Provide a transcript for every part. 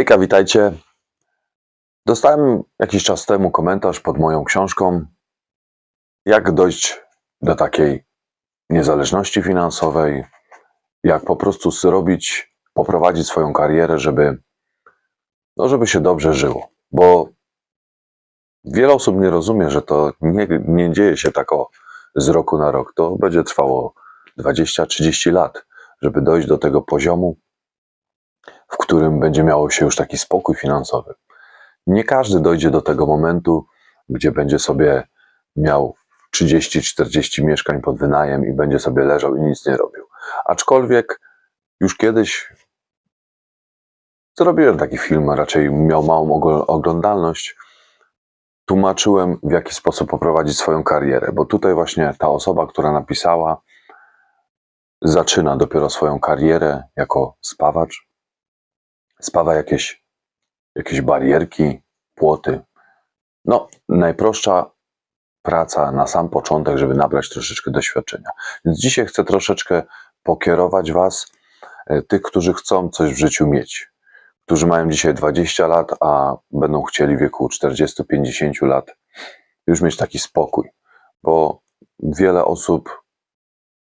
Hejka, witajcie. Dostałem jakiś czas temu komentarz pod moją książką, jak dojść do takiej niezależności finansowej, jak po prostu zrobić, poprowadzić swoją karierę, żeby, no, żeby się dobrze żyło. Bo wiele osób nie rozumie, że to nie, nie dzieje się tak o, z roku na rok. To będzie trwało 20-30 lat, żeby dojść do tego poziomu, w którym będzie miało się już taki spokój finansowy. Nie każdy dojdzie do tego momentu, gdzie będzie sobie miał 30-40 mieszkań pod wynajem i będzie sobie leżał i nic nie robił. Aczkolwiek już kiedyś zrobiłem taki film, raczej miał małą ogl- oglądalność. Tłumaczyłem, w jaki sposób poprowadzić swoją karierę, bo tutaj właśnie ta osoba, która napisała, zaczyna dopiero swoją karierę jako spawacz, spawa jakieś, jakieś barierki, płoty. No, najprostsza praca na sam początek, żeby nabrać troszeczkę doświadczenia. Więc dzisiaj chcę troszeczkę pokierować Was, e, tych, którzy chcą coś w życiu mieć, którzy mają dzisiaj 20 lat, a będą chcieli w wieku 40-50 lat już mieć taki spokój, bo wiele osób,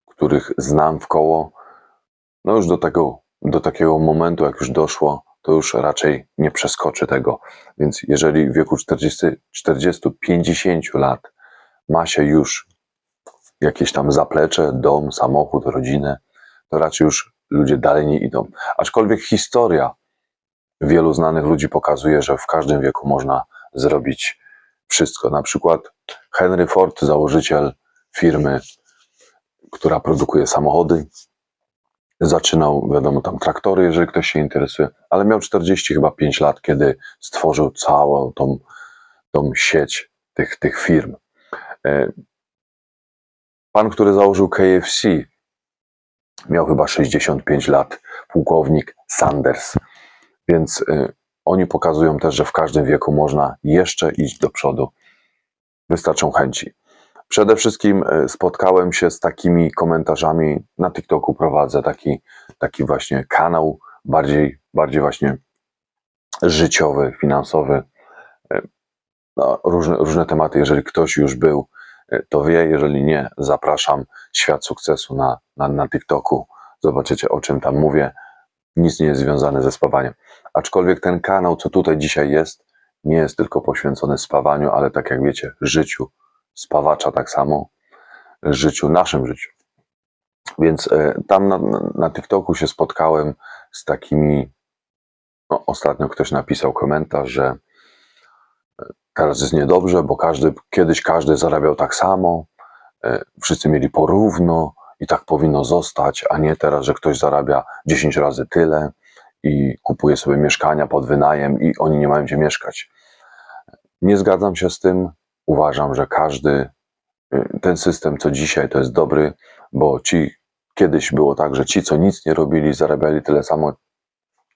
których znam w koło, no już do tego, do takiego momentu, jak już doszło, to już raczej nie przeskoczy tego. Więc jeżeli w wieku 40, 40-50 lat ma się już jakieś tam zaplecze, dom, samochód, rodzinę, to raczej już ludzie dalej nie idą. Aczkolwiek historia wielu znanych ludzi pokazuje, że w każdym wieku można zrobić wszystko. Na przykład Henry Ford, założyciel firmy, która produkuje samochody, zaczynał, wiadomo, tam traktory, jeżeli ktoś się interesuje, ale miał 40 chyba 5 lat, kiedy stworzył całą tą, tą sieć tych, tych firm. E, Pan, który założył KFC, miał chyba 65 lat, pułkownik Sanders. Więc y, oni pokazują też, że w każdym wieku można jeszcze iść do przodu. Wystarczą chęci. Przede wszystkim y, spotkałem się z takimi komentarzami. Na TikToku prowadzę taki, taki właśnie kanał, bardziej, bardziej właśnie życiowy, finansowy. Y, No, różne, różne tematy. Jeżeli ktoś już był, y, to wie. Jeżeli nie, zapraszam. Świat sukcesu na, na, na TikToku. Zobaczycie, o czym tam mówię. Nic nie jest związane ze spawaniem. Aczkolwiek ten kanał, co tutaj dzisiaj jest, nie jest tylko poświęcony spawaniu, ale tak jak wiecie, życiu spawacza tak samo, życiu, naszym życiu. Więc e, tam na, na TikToku się spotkałem z takimi. No, ostatnio ktoś napisał komentarz, że e, teraz jest niedobrze, bo każdy, kiedyś każdy zarabiał tak samo, e, wszyscy mieli porówno i tak powinno zostać, a nie teraz, że ktoś zarabia 10 razy tyle i kupuje sobie mieszkania pod wynajem i oni nie mają gdzie mieszkać. Nie zgadzam się z tym. Uważam, że każdy y, ten system, co dzisiaj, to jest dobry, bo ci kiedyś było tak, że ci, co nic nie robili, zarabiali tyle samo,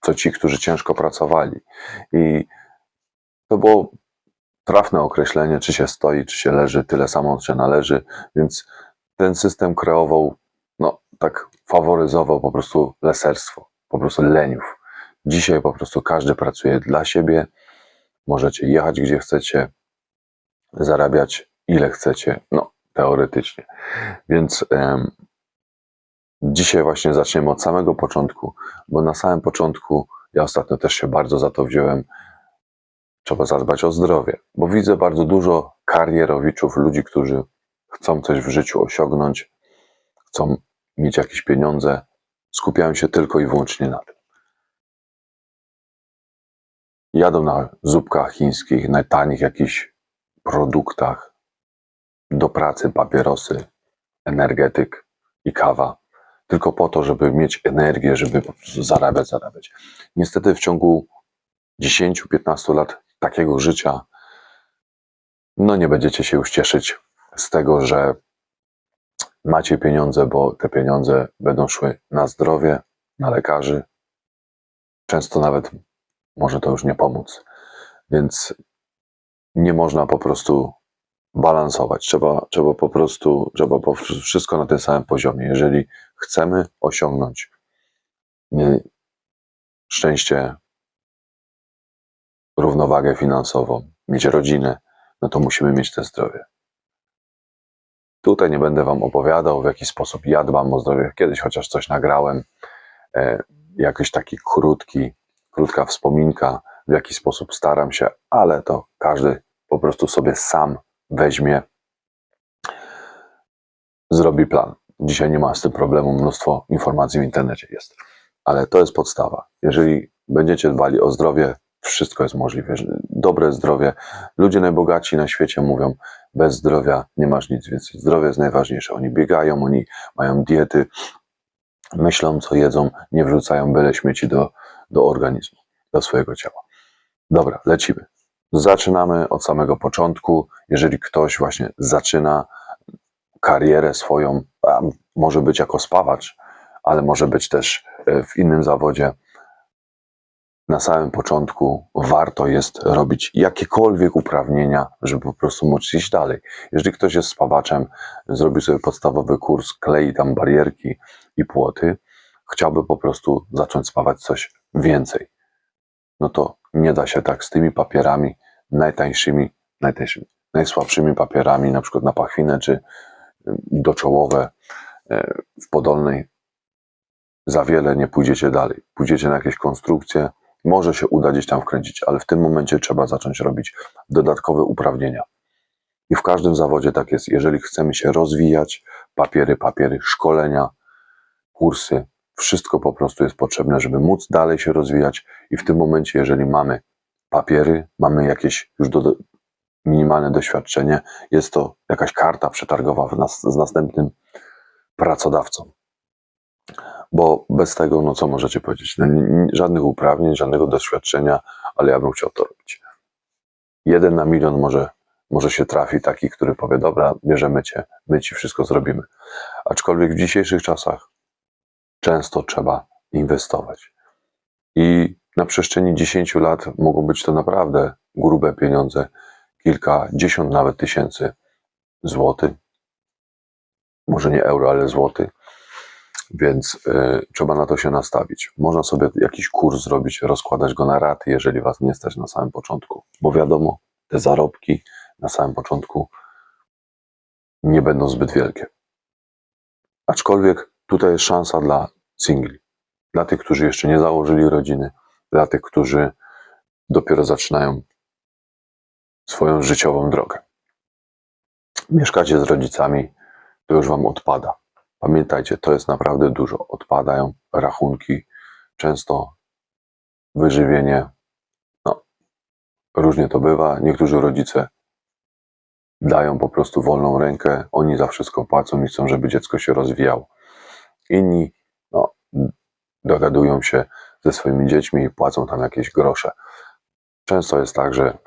co ci, którzy ciężko pracowali. I to było trafne określenie, czy się stoi, czy się leży, tyle samo się należy, więc ten system kreował, no tak faworyzował po prostu leserstwo, po prostu leniów. Dzisiaj po prostu każdy pracuje dla siebie, możecie jechać gdzie chcecie, zarabiać ile chcecie, no teoretycznie. Więc dzisiaj właśnie zaczniemy od samego początku, bo na samym początku, ja ostatnio też się bardzo za to wziąłem, trzeba zadbać o zdrowie, bo widzę bardzo dużo karierowiczów, ludzi, którzy chcą coś w życiu osiągnąć, chcą mieć jakieś pieniądze, skupiają się tylko i wyłącznie na tym. Jadą na zupkach chińskich, na tanich jakichś produktach, do pracy papierosy, energetyk i kawa, tylko po to, żeby mieć energię, żeby po prostu zarabiać, zarabiać. Niestety w ciągu 10-15 lat takiego życia, no nie będziecie się już cieszyć z tego, że macie pieniądze, bo te pieniądze będą szły na zdrowie, na lekarzy. Często nawet może to już nie pomóc. Więc nie można po prostu balansować. Trzeba, trzeba po prostu, trzeba po wszystko na tym samym poziomie. Jeżeli chcemy osiągnąć szczęście równowagę finansową, mieć rodzinę, no to musimy mieć te zdrowie. Tutaj nie będę Wam opowiadał, w jaki sposób ja dbam o zdrowie. Kiedyś chociaż coś nagrałem, e, jakiś taki krótki, krótka wspominka, w jaki sposób staram się, ale to każdy po prostu sobie sam weźmie, zrobi plan. Dzisiaj nie ma z tym problemu, mnóstwo informacji w internecie jest, ale to jest podstawa. Jeżeli będziecie dbali o zdrowie, wszystko jest możliwe. Dobre zdrowie. Ludzie najbogatsi na świecie mówią, bez zdrowia nie masz nic, więc zdrowie jest najważniejsze. Oni biegają, oni mają diety, myślą, co jedzą, nie wrzucają byle śmieci do, do organizmu, do swojego ciała. Dobra, lecimy. Zaczynamy od samego początku. Jeżeli ktoś właśnie zaczyna karierę swoją, może być jako spawacz, ale może być też e, w innym zawodzie, na samym początku warto jest robić jakiekolwiek uprawnienia, żeby po prostu móc iść dalej. Jeżeli ktoś jest spawaczem, zrobi sobie podstawowy kurs, klei tam barierki i płoty, chciałby po prostu zacząć spawać coś więcej, no to nie da się tak z tymi papierami najtańszymi, najtańszymi, najsłabszymi papierami, na przykład na pachwinę czy y, doczołowe y, w Podolnej za wiele nie pójdziecie dalej. Pójdziecie na jakieś konstrukcje, może się uda gdzieś tam wkręcić, ale w tym momencie trzeba zacząć robić dodatkowe uprawnienia. I w każdym zawodzie tak jest. Jeżeli chcemy się rozwijać, papiery, papiery, szkolenia, kursy, wszystko po prostu jest potrzebne, żeby móc dalej się rozwijać. I w tym momencie, jeżeli mamy papiery, mamy jakieś już do, minimalne doświadczenie, jest to jakaś karta przetargowa nas, z następnym pracodawcą. Bo bez tego, no co możecie powiedzieć? No, żadnych uprawnień, żadnego doświadczenia, ale ja bym chciał to robić. Jeden na milion może, może się trafi taki, który powie: Dobra, bierzemy cię, my ci wszystko zrobimy. Aczkolwiek w dzisiejszych czasach często trzeba inwestować. I na przestrzeni 10 lat mogą być to naprawdę grube pieniądze, kilkadziesiąt nawet tysięcy złotych. Może nie euro, ale złotych więc y, trzeba na to się nastawić. Można sobie jakiś kurs zrobić, rozkładać go na raty, jeżeli was nie stać na samym początku, bo wiadomo, te zarobki na samym początku nie będą zbyt wielkie. Aczkolwiek tutaj jest szansa dla singli, dla tych, którzy jeszcze nie założyli rodziny, dla tych, którzy dopiero zaczynają swoją życiową drogę. Mieszkacie z rodzicami, to już wam odpada. Pamiętajcie, to jest naprawdę dużo. Odpadają rachunki, często wyżywienie. No, różnie to bywa. Niektórzy rodzice dają po prostu wolną rękę, oni za wszystko płacą i chcą, żeby dziecko się rozwijało. Inni no, dogadują się ze swoimi dziećmi i płacą tam jakieś grosze. Często jest tak, że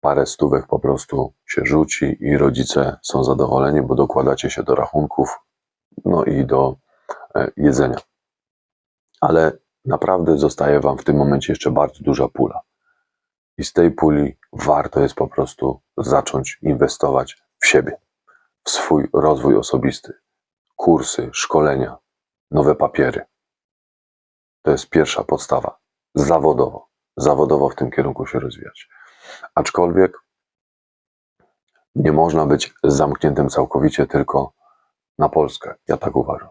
parę stówek po prostu się rzuci i rodzice są zadowoleni, bo dokładacie się do rachunków, no i do e, jedzenia. Ale naprawdę zostaje Wam w tym momencie jeszcze bardzo duża pula. I z tej puli warto jest po prostu zacząć inwestować w siebie, w swój rozwój osobisty, kursy, szkolenia, nowe papiery. To jest pierwsza podstawa. Zawodowo. Zawodowo w tym kierunku się rozwijać. Aczkolwiek nie można być zamkniętym całkowicie tylko na Polskę. Ja tak uważam.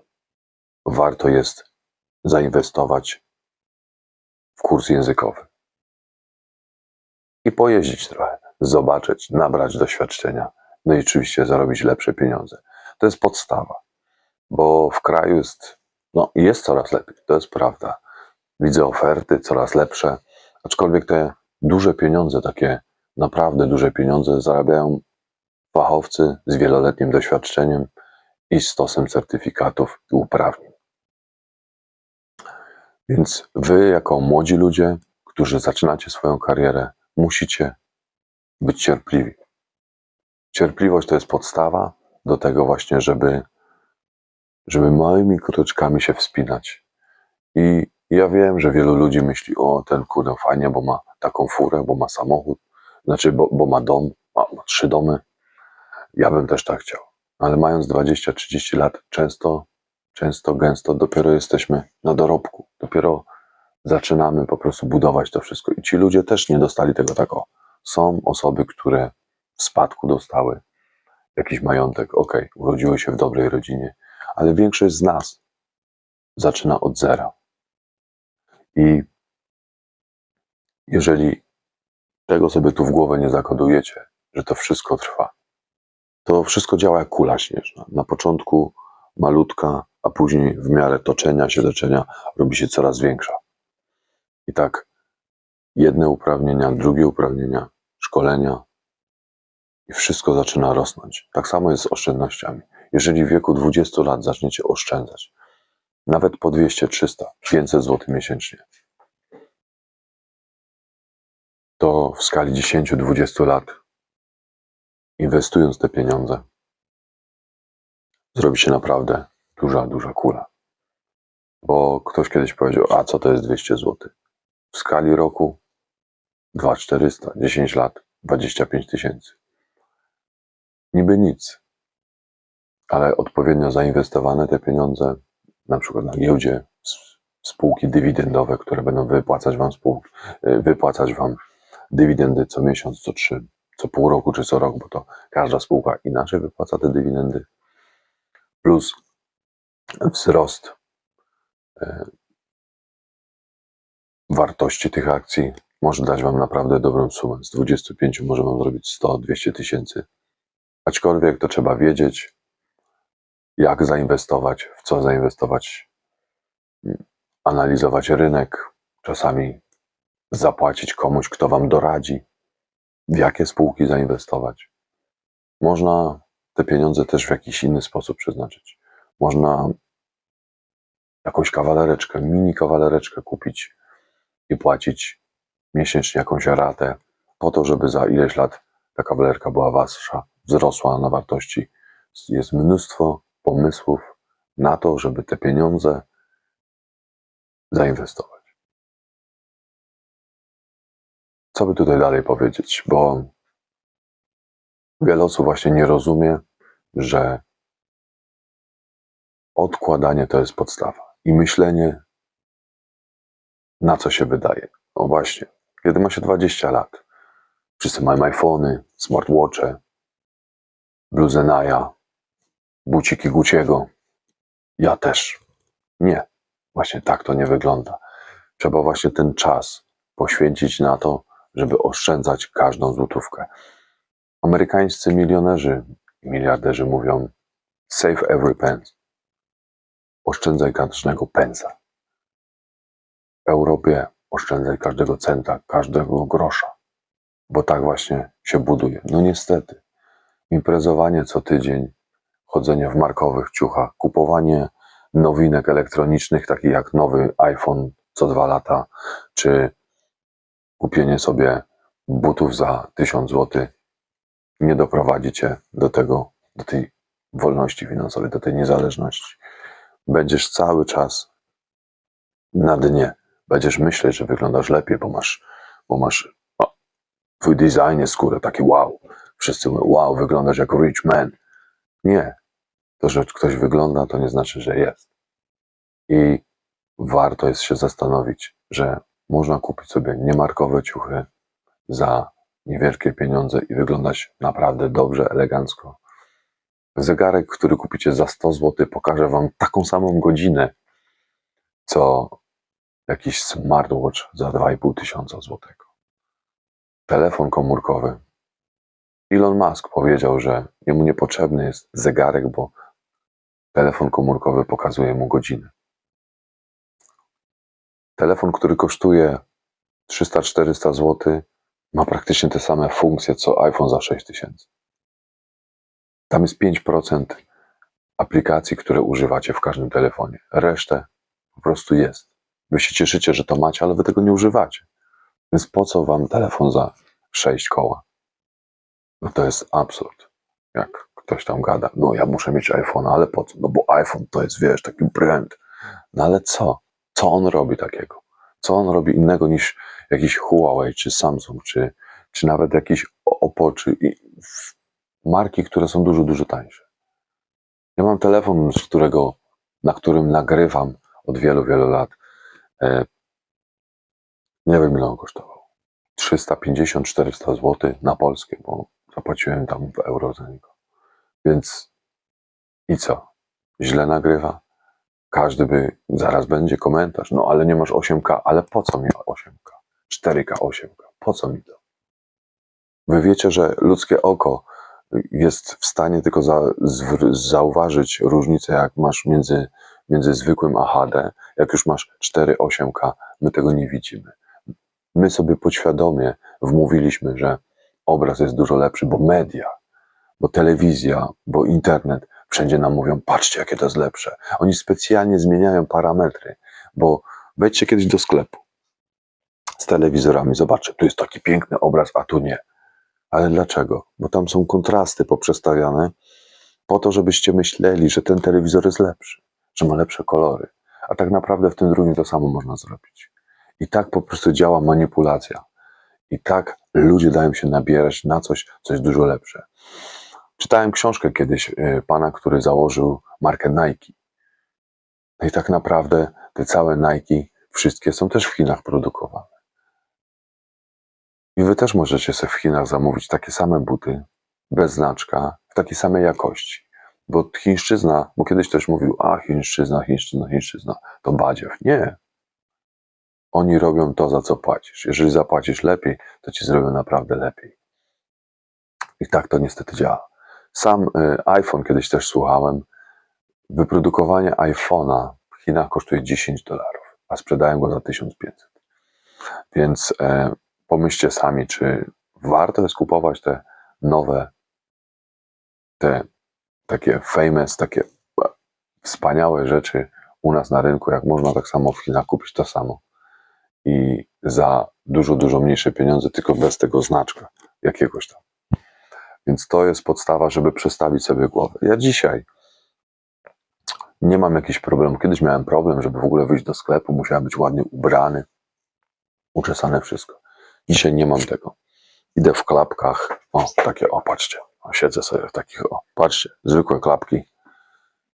Warto jest zainwestować w kurs językowy i pojeździć trochę, zobaczyć, nabrać doświadczenia, no i oczywiście zarobić lepsze pieniądze. To jest podstawa, bo w kraju jest, no, jest coraz lepiej, to jest prawda. Widzę oferty coraz lepsze, aczkolwiek te duże pieniądze, takie naprawdę duże pieniądze zarabiają fachowcy z wieloletnim doświadczeniem, i stosem certyfikatów i uprawnień. Więc wy, jako młodzi ludzie, którzy zaczynacie swoją karierę, musicie być cierpliwi. Cierpliwość to jest podstawa do tego właśnie, żeby, żeby małymi kroczkami się wspinać. I ja wiem, że wielu ludzi myśli, o ten kurde fajnie, bo ma taką furę, bo ma samochód, znaczy, bo, bo ma dom, ma, ma trzy domy. Ja bym też tak chciał ale mając 20-30 lat, często, często, gęsto dopiero jesteśmy na dorobku. Dopiero zaczynamy po prostu budować to wszystko. I ci ludzie też nie dostali tego tak o. Są osoby, które w spadku dostały jakiś majątek. Okej, urodziły się w dobrej rodzinie, ale większość z nas zaczyna od zera. I jeżeli tego sobie tu w głowę nie zakodujecie, że to wszystko trwa, to wszystko działa jak kula śnieżna. Na początku malutka, a później w miarę toczenia się, leczenia robi się coraz większa. I tak jedne uprawnienia, drugie uprawnienia, szkolenia i wszystko zaczyna rosnąć. Tak samo jest z oszczędnościami. Jeżeli w wieku 20 lat zaczniecie oszczędzać, nawet po 200, 300, 500 zł miesięcznie, to w skali 10-20 lat, inwestując te pieniądze, zrobi się naprawdę duża, duża kula. Bo ktoś kiedyś powiedział, a co to jest 200 zł? W skali roku 2400, 10 lat, 25 tysięcy. Niby nic, ale odpowiednio zainwestowane te pieniądze, na przykład na giełdzie, spółki dywidendowe, które będą wypłacać wam, spół, y, wypłacać wam dywidendy co miesiąc, co trzy, co pół roku czy co rok, bo to każda spółka inaczej wypłaca te dywidendy, plus wzrost e, wartości tych akcji może dać Wam naprawdę dobrą sumę. Z 25 może Wam zrobić 100-200 tysięcy. Aczkolwiek to trzeba wiedzieć, jak zainwestować, w co zainwestować, analizować rynek, czasami zapłacić komuś, kto Wam doradzi, w jakie spółki zainwestować. Można te pieniądze też w jakiś inny sposób przeznaczyć. Można jakąś kawalereczkę, mini kawalereczkę kupić i płacić miesięcznie jakąś ratę po to, żeby za ileś lat ta kawalerka była wasza, wzrosła na wartości. Jest mnóstwo pomysłów na to, żeby te pieniądze zainwestować. Co by tutaj dalej powiedzieć? Bo wiele osób właśnie nie rozumie, że odkładanie to jest podstawa i myślenie, na co się wydaje. No właśnie, kiedy ma się 20 lat, wszyscy mają iPhony, smartwatche, bluzę Naya, buciki Guciego. Ja też. Nie. Właśnie tak to nie wygląda. Trzeba właśnie ten czas poświęcić na to, żeby oszczędzać każdą złotówkę. Amerykańscy milionerzy i miliarderzy mówią save every pence. Oszczędzaj każdego pensa. W Europie oszczędzaj każdego centa, każdego grosza, bo tak właśnie się buduje. No niestety, imprezowanie co tydzień, chodzenie w markowych ciuchach, kupowanie nowinek elektronicznych, takich jak nowy iPhone co dwa lata, czy kupienie sobie butów za 1000 zł, nie doprowadzi cię do tego, do tej wolności finansowej, do tej niezależności. Będziesz cały czas na dnie będziesz myśleć, że wyglądasz lepiej, bo masz, bo masz o, twój design jest skóry, taki wow. Wszyscy mówią, wow, wyglądasz jak rich man. Nie. To, że ktoś wygląda, to nie znaczy, że jest. I warto jest się zastanowić, że można kupić sobie niemarkowe ciuchy za niewielkie pieniądze i wyglądać naprawdę dobrze, elegancko. Zegarek, który kupicie za 100 zł, pokaże wam taką samą godzinę, co jakiś smartwatch za 2,5 tysiąca złotego. Telefon komórkowy. Elon Musk powiedział, że jemu niepotrzebny jest zegarek, bo telefon komórkowy pokazuje mu godzinę. Telefon, który kosztuje 300-400 zł, ma praktycznie te same funkcje co iPhone za 6000. Tam jest 5% aplikacji, które używacie w każdym telefonie. Resztę po prostu jest. Wy się cieszycie, że to macie, ale wy tego nie używacie. Więc po co wam telefon za 6 koła? No to jest absurd. Jak ktoś tam gada, no ja muszę mieć iPhone, ale po co? No bo iPhone to jest, wiesz, taki brand. No ale co? Co on robi takiego? Co on robi innego niż jakiś Huawei, czy Samsung, czy, czy nawet jakiś Oppo, czy marki, które są dużo, dużo tańsze. Ja mam telefon, z którego, na którym nagrywam od wielu, wielu lat. E, Nie wiem, ile on kosztował. 350-400 zł na polskie, bo zapłaciłem tam w euro za niego. Więc i co? Źle nagrywa? Każdy by, zaraz będzie komentarz, no ale nie masz 8K, ale po co mi 8K? 4K, 8K, po co mi to? Wy wiecie, że ludzkie oko jest w stanie tylko za, zauważyć różnicę, jak masz między, między zwykłym a HD. Jak już masz 4, 8K, my tego nie widzimy. My sobie podświadomie wmówiliśmy, że obraz jest dużo lepszy, bo media, bo telewizja, bo internet, wszędzie nam mówią, patrzcie, jakie to jest lepsze. Oni specjalnie zmieniają parametry, bo wejdźcie kiedyś do sklepu z telewizorami, zobaczcie, tu jest taki piękny obraz, a tu nie. Ale dlaczego? Bo tam są kontrasty poprzestawiane po to, żebyście myśleli, że ten telewizor jest lepszy, że ma lepsze kolory. A tak naprawdę w tym drugim to samo można zrobić. I tak po prostu działa manipulacja. I tak ludzie dają się nabierać na coś, co jest dużo lepsze. Czytałem książkę kiedyś y, pana, który założył markę Nike. No i tak naprawdę te całe Nike, wszystkie są też w Chinach produkowane. I wy też możecie sobie w Chinach zamówić takie same buty, bez znaczka, w takiej samej jakości. Bo chińszczyzna, bo kiedyś ktoś mówił, a chińszczyzna, chińszczyzna, chińszczyzna, to badziew. Nie. Oni robią to, za co płacisz. Jeżeli zapłacisz lepiej, to ci zrobią naprawdę lepiej. I tak to niestety działa. Sam y, iPhone kiedyś też słuchałem. Wyprodukowanie iPhone'a w Chinach kosztuje 10 dolarów, a sprzedają go za 1500. Więc e, pomyślcie sami, czy warto jest kupować te nowe, te takie famous, takie wspaniałe rzeczy u nas na rynku, jak można tak samo w Chinach kupić to samo i za dużo, dużo mniejsze pieniądze, tylko bez tego znaczka jakiegoś tam. Więc to jest podstawa, żeby przestawić sobie głowę. Ja dzisiaj nie mam jakichś problemów. Kiedyś miałem problem, żeby w ogóle wyjść do sklepu, musiałem być ładnie ubrany, uczesane wszystko. Dzisiaj nie mam tego. Idę w klapkach, o, takie, o, patrzcie, siedzę sobie w takich, o, patrzcie, zwykłe klapki.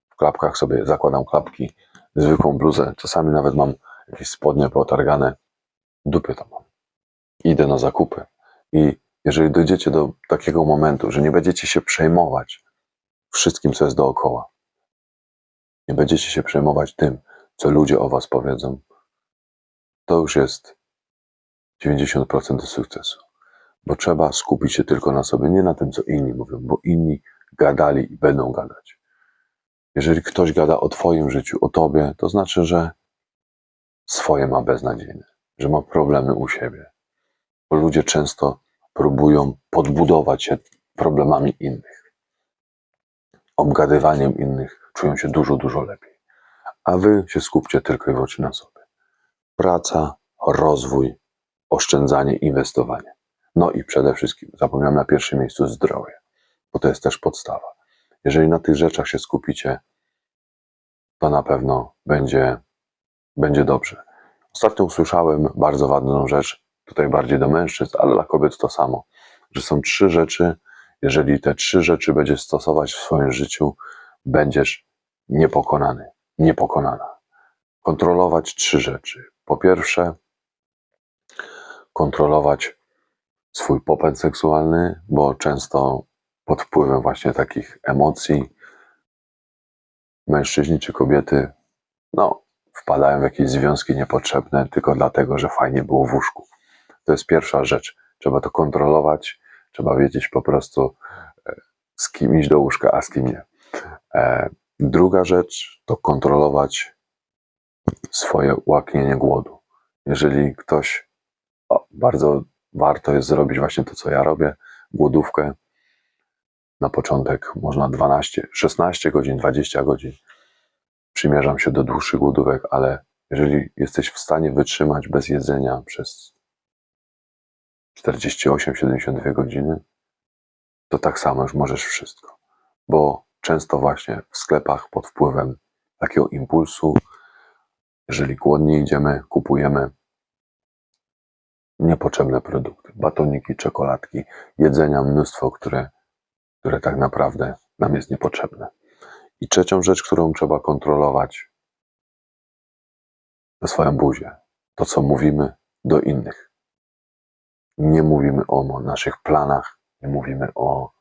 W klapkach sobie zakładam klapki, zwykłą bluzę. Czasami nawet mam jakieś spodnie potargane. Dupie to mam. Idę na zakupy. I jeżeli dojdziecie do takiego momentu, że nie będziecie się przejmować wszystkim, co jest dookoła, nie będziecie się przejmować tym, co ludzie o was powiedzą, to już jest 90% do sukcesu. Bo trzeba skupić się tylko na sobie, nie na tym, co inni mówią, bo inni gadali i będą gadać. Jeżeli ktoś gada o Twoim życiu, o Tobie, to znaczy, że swoje ma beznadziejne, że ma problemy u siebie. Bo ludzie często próbują podbudować się problemami innych. Obgadywaniem innych czują się dużo, dużo lepiej. A Wy się skupcie tylko i wyłącznie na sobie. Praca, rozwój, oszczędzanie, inwestowanie. No i przede wszystkim, zapomniałem na pierwszym miejscu zdrowie, bo to jest też podstawa. Jeżeli na tych rzeczach się skupicie, to na pewno będzie, będzie dobrze. Ostatnio usłyszałem bardzo ważną rzecz, tutaj bardziej do mężczyzn, ale dla kobiet to samo, że są trzy rzeczy, jeżeli te trzy rzeczy będziesz stosować w swoim życiu, będziesz niepokonany, niepokonana. Kontrolować trzy rzeczy. Po pierwsze, kontrolować swój popęd seksualny, bo często pod wpływem właśnie takich emocji mężczyźni czy kobiety, no, wpadają w jakieś związki niepotrzebne tylko dlatego, że fajnie było w łóżku. To jest pierwsza rzecz. Trzeba to kontrolować, trzeba wiedzieć po prostu, e, z kim iść do łóżka, a z kim nie. E, Druga rzecz to kontrolować swoje łaknienie głodu. Jeżeli ktoś, o, bardzo warto jest zrobić właśnie to, co ja robię, głodówkę. Na początek można 12, 16 godzin, 20 godzin. Przymierzam się do dłuższych głodówek, ale jeżeli jesteś w stanie wytrzymać bez jedzenia przez 48-72 godziny, to tak samo już możesz wszystko. Bo często właśnie w sklepach pod wpływem takiego impulsu, jeżeli głodnie idziemy, kupujemy niepotrzebne produkty, batoniki, czekoladki, jedzenia, mnóstwo, które, które tak naprawdę nam jest niepotrzebne. I trzecią rzecz, którą trzeba kontrolować, to swoją buzię. To, co mówimy, do innych. Nie mówimy o naszych planach, nie mówimy o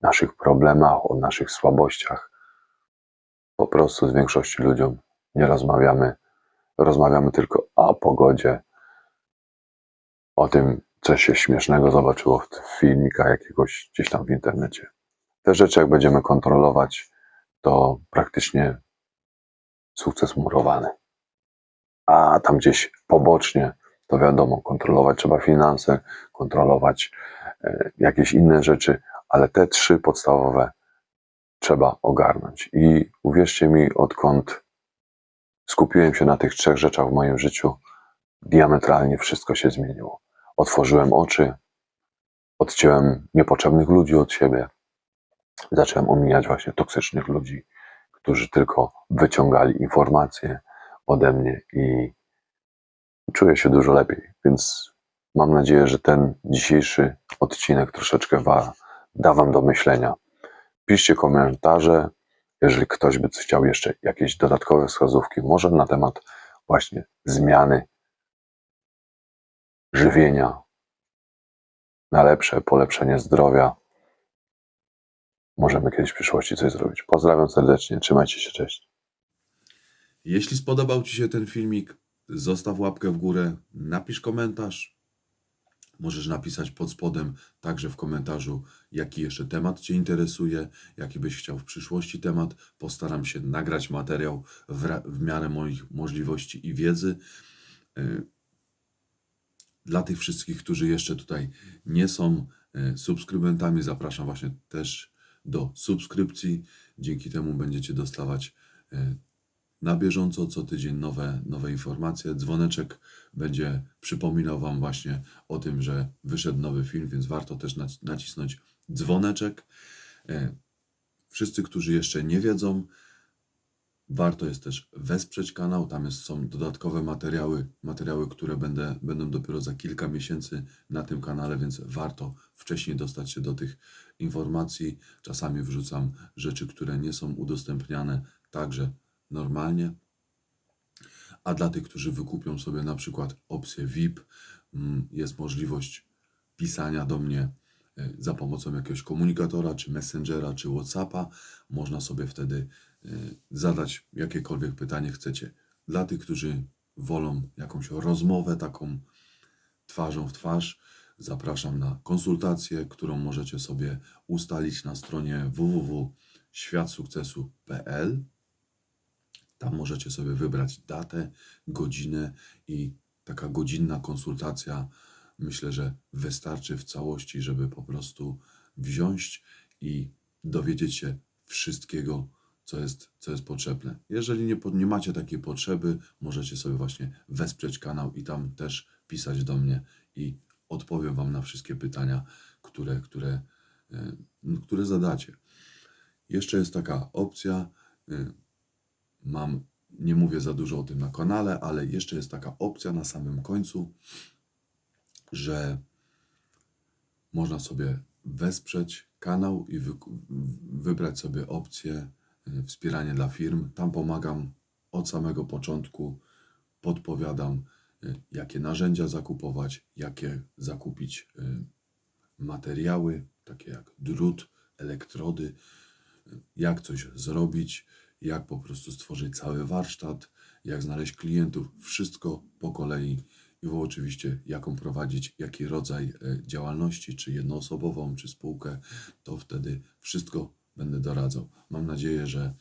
naszych problemach, o naszych słabościach. Po prostu z większością ludziom nie rozmawiamy. Rozmawiamy tylko o pogodzie, o tym, co się śmiesznego zobaczyło w filmikach jakiegoś gdzieś tam w internecie. Te rzeczy, jak będziemy kontrolować, to praktycznie sukces murowany. A tam gdzieś pobocznie, to wiadomo, kontrolować trzeba finanse, kontrolować e, jakieś inne rzeczy, ale te trzy podstawowe trzeba ogarnąć. I uwierzcie mi, odkąd skupiłem się na tych trzech rzeczach w moim życiu, diametralnie wszystko się zmieniło. Otworzyłem oczy, odciąłem niepotrzebnych ludzi od siebie, zacząłem omijać właśnie toksycznych ludzi, którzy tylko wyciągali informacje ode mnie i czuję się dużo lepiej. Więc mam nadzieję, że ten dzisiejszy odcinek troszeczkę wa, da Wam do myślenia. Piszcie komentarze, jeżeli ktoś by chciał jeszcze jakieś dodatkowe wskazówki, może na temat właśnie zmiany żywienia na lepsze, polepszenie zdrowia. Możemy kiedyś w przyszłości coś zrobić. Pozdrawiam serdecznie, trzymajcie się, cześć. Jeśli spodobał Ci się ten filmik, zostaw łapkę w górę, napisz komentarz. Możesz napisać pod spodem także w komentarzu, jaki jeszcze temat Cię interesuje, jaki byś chciał w przyszłości temat. Postaram się nagrać materiał w, w miarę moich możliwości i wiedzy. Y, Dla tych wszystkich, którzy jeszcze tutaj nie są y, subskrybentami, zapraszam właśnie też do subskrypcji. Dzięki temu będziecie dostawać y, na bieżąco co tydzień nowe, nowe informacje. Dzwoneczek będzie przypominał Wam właśnie o tym, że wyszedł nowy film, więc warto też nac- nacisnąć dzwoneczek. E, Wszyscy, którzy jeszcze nie wiedzą, warto jest też wesprzeć kanał. Tam jest, są dodatkowe materiały, materiały, które będę, będą dopiero za kilka miesięcy na tym kanale, więc warto wcześniej dostać się do tych informacji. Czasami wrzucam rzeczy, które nie są udostępniane także normalnie. A dla tych, którzy wykupią sobie na przykład opcję VIP, mm, jest możliwość pisania do mnie y, za pomocą jakiegoś komunikatora, czy Messengera, czy WhatsAppa. Można sobie wtedy y, zadać jakiekolwiek pytanie chcecie. Dla tych, którzy wolą jakąś rozmowę taką twarzą w twarz, zapraszam na konsultację, którą możecie sobie ustalić na stronie www.światsukcesu.pl. Tam możecie sobie wybrać datę, godzinę i taka godzinna konsultacja myślę, że wystarczy w całości, żeby po prostu wziąć i dowiedzieć się wszystkiego, co jest, co jest potrzebne. Jeżeli nie, nie macie takiej potrzeby, możecie sobie właśnie wesprzeć kanał i tam też pisać do mnie i odpowiem Wam na wszystkie pytania, które, które, e, które zadacie. Jeszcze jest taka opcja, y, mam, nie mówię za dużo o tym na kanale, ale jeszcze jest taka opcja na samym końcu, że można sobie wesprzeć kanał i wy, wybrać sobie opcję y, wspieranie dla firm. Tam pomagam od samego początku, podpowiadam, jakie narzędzia zakupować, jakie zakupić y, materiały, takie jak drut, elektrody, jak coś zrobić, jak po prostu stworzyć cały warsztat, jak znaleźć klientów, wszystko po kolei i oczywiście jaką prowadzić, jaki rodzaj działalności, czy jednoosobową, czy spółkę, to wtedy wszystko będę doradzał. Mam nadzieję, że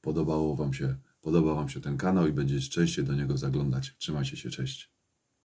podobało wam się, podoba Wam się ten kanał i będziecie częściej do niego zaglądać. Trzymajcie się, cześć.